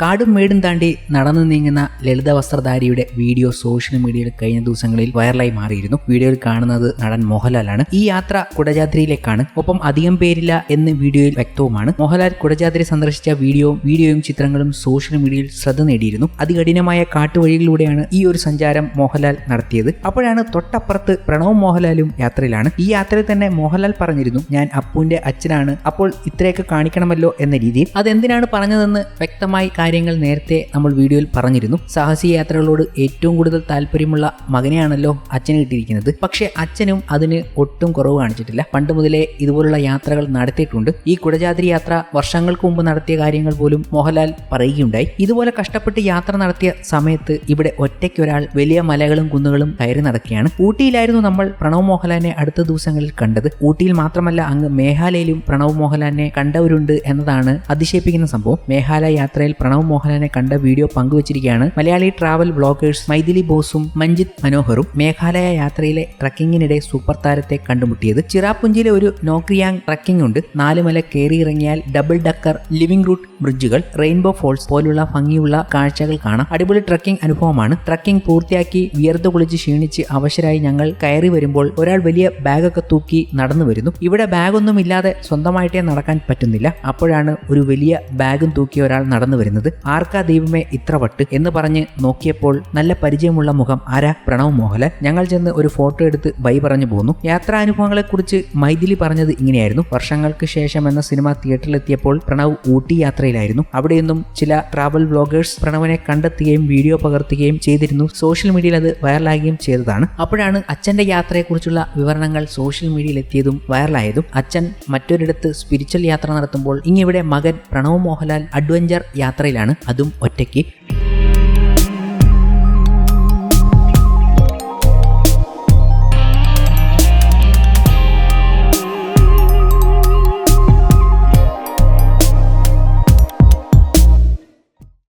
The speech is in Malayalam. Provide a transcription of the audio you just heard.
കാടും മേടും താണ്ടി നടന്നു നീങ്ങുന്ന ലളിത വസ്ത്രധാരിയുടെ വീഡിയോ സോഷ്യൽ മീഡിയയിൽ കഴിഞ്ഞ ദിവസങ്ങളിൽ വൈറലായി മാറിയിരുന്നു. വീഡിയോയിൽ കാണുന്നത് നടൻ മോഹൻലാലാണ്. ഈ യാത്ര കുടജാദ്രിയിലേക്കാണ്. ഒപ്പം അധികം പേരില്ല എന്ന് വീഡിയോയിൽ വ്യക്തവുമാണ്. മോഹൻലാൽ കുടജാദ്രി സന്ദർശിച്ച വീഡിയോയും വീഡിയോയും ചിത്രങ്ങളും സോഷ്യൽ മീഡിയയിൽ ശ്രദ്ധ നേടിയിരുന്നു. അതികഠിനമായ കാട്ടുവഴികളിലൂടെയാണ് ഈ ഒരു സഞ്ചാരം മോഹൻലാൽ നടത്തിയത്. അപ്പോഴാണ് തൊട്ടപ്പുറത്ത് പ്രണവ് മോഹൻലാലും യാത്രയിലാണ്. ഈ യാത്രയിൽ തന്നെ മോഹൻലാൽ പറഞ്ഞിരുന്നു ഞാൻ അപ്പുവിന്റെ അച്ഛനാണ്. അപ്പോൾ ഇത്രയൊക്കെ കാണിക്കണമല്ലോ എന്ന രീതിയിൽ. അതെന്തിനാണ് പറഞ്ഞതെന്ന് വ്യക്തമായി കാര്യങ്ങൾ നേരത്തെ നമ്മൾ വീഡിയോയിൽ പറഞ്ഞിരുന്നു. സാഹസിക യാത്രകളോട് ഏറ്റവും കൂടുതൽ താല്പര്യമുള്ള മകനെയാണല്ലോ അച്ഛന് കിട്ടിയിരിക്കുന്നത്. പക്ഷെ അച്ഛനും അതിന് ഒട്ടും കുറവ് കാണിച്ചിട്ടില്ല. പണ്ട് മുതലേ ഇതുപോലുള്ള യാത്രകൾ നടത്തിയിട്ടുണ്ട്. ഈ കുടജാദ്രി യാത്ര വർഷങ്ങൾക്ക് മുമ്പ് നടത്തിയ കാര്യങ്ങൾ പോലും മോഹൻലാൽ പറയുകയുണ്ടായി. ഇതുപോലെ കഷ്ടപ്പെട്ട് യാത്ര നടത്തിയ സമയത്ത് ഇവിടെ ഒറ്റയ്ക്കൊരാൾ വലിയ മലകളും കുന്നുകളും കയറി നടക്കുകയാണ്. ഊട്ടിയിലായിരുന്നു നമ്മൾ പ്രണവ് മോഹൻലാലിനെ അടുത്ത ദിവസങ്ങളിൽ കണ്ടത്. ഊട്ടിയിൽ മാത്രമല്ല അങ്ങ് മേഘാലയയിലും പ്രണവ് മോഹൻലാലിനെ കണ്ടവരുണ്ട് എന്നതാണ് അതിശയിപ്പിക്കുന്ന സംഭവം. മേഘാലയ യാത്രയിൽ പ്രണവ് മോഹൻലാലിനെ കണ്ട വീഡിയോ പങ്കുവച്ചിരിക്കുകയാണ്. മലയാളി ട്രാവൽ ബ്ലോഗേഴ്സ് മൈഥിലി ബോസും മഞ്ജിത് മനോഹറും മേഘാലയ യാത്രയിലെ ട്രക്കിങ്ങിനിടെ സൂപ്പർ താരത്തെ കണ്ടുമുട്ടിയത്. ചിറാപ്പുഞ്ചിയിലെ ഒരു നോക്രിയാങ് ട്രക്കിംഗ് ഉണ്ട്. നാലുമല കയറിയിറങ്ങിയാൽ ഡബിൾ ഡക്കർ ലിവിംഗ് റൂട്ട് ബ്രിഡ്ജുകൾ റെയിൻബോ ഫോൾസ് പോലുള്ള ഭംഗിയുള്ള കാഴ്ചകൾ കാണാം. അടിപൊളി ട്രക്കിംഗ് അനുഭവമാണ്. ട്രക്കിംഗ് പൂർത്തിയാക്കി വിയർത്ത് കുളിച്ച് ക്ഷീണിച്ച് അവശരായി ഞങ്ങൾ കയറി വരുമ്പോൾ ഒരാൾ വലിയ ബാഗൊക്കെ തൂക്കി നടന്നു വരുന്നു. ഇവിടെ ബാഗൊന്നും ഇല്ലാതെ സ്വന്തമായിട്ടേ നടക്കാൻ പറ്റുന്നില്ല. അപ്പോഴാണ് ഒരു വലിയ ബാഗും തൂക്കി ഒരാൾ നടന്നു വരുന്നത്. ആർക്കാ ദൈവമേ ഇത്ര വട്ട്? എന്ന് പറഞ്ഞ് നോക്കിയപ്പോൾ നല്ല പരിചയമുള്ള മുഖം ആരാ? പ്രണവ് മോഹൻലാൽ ഞങ്ങൾ ചെന്ന് ഒരു ഫോട്ടോ എടുത്ത് ബൈ പറഞ്ഞു പോന്നു. യാത്രാനുഭവങ്ങളെക്കുറിച്ച് മൈഥിലി പറഞ്ഞത് ഇങ്ങനെയായിരുന്നു. വർഷങ്ങൾക്ക് ശേഷം എന്ന സിനിമ തിയേറ്ററിലെത്തിയപ്പോൾ പ്രണവ് ഊട്ടി യാത്രയിലായിരുന്നു. അവിടെ നിന്നും ചില ട്രാവൽ വ്ളോഗേഴ്സ് പ്രണവനെ കണ്ടെത്തുകയും വീഡിയോ പകർത്തുകയും ചെയ്തിരുന്നു. സോഷ്യൽ മീഡിയയിൽ അത് വൈറലാകുകയും ചെയ്തതാണ്. അപ്പോഴാണ് അച്ഛന്റെ യാത്രയെക്കുറിച്ചുള്ള വിവരണങ്ങൾ സോഷ്യൽ മീഡിയയിൽ എത്തിയതും വൈറലായതും. അച്ഛൻ മറ്റൊരിടത്ത് സ്പിരിച്വൽ യാത്ര നടത്തുമ്പോൾ ഇങ്ങിവിടെ മകൻ പ്രണവ് മോഹൻലാൽ അഡ്വഞ്ചർ യാത്രയിലാണ്. അതും ഒറ്റയ്ക്ക്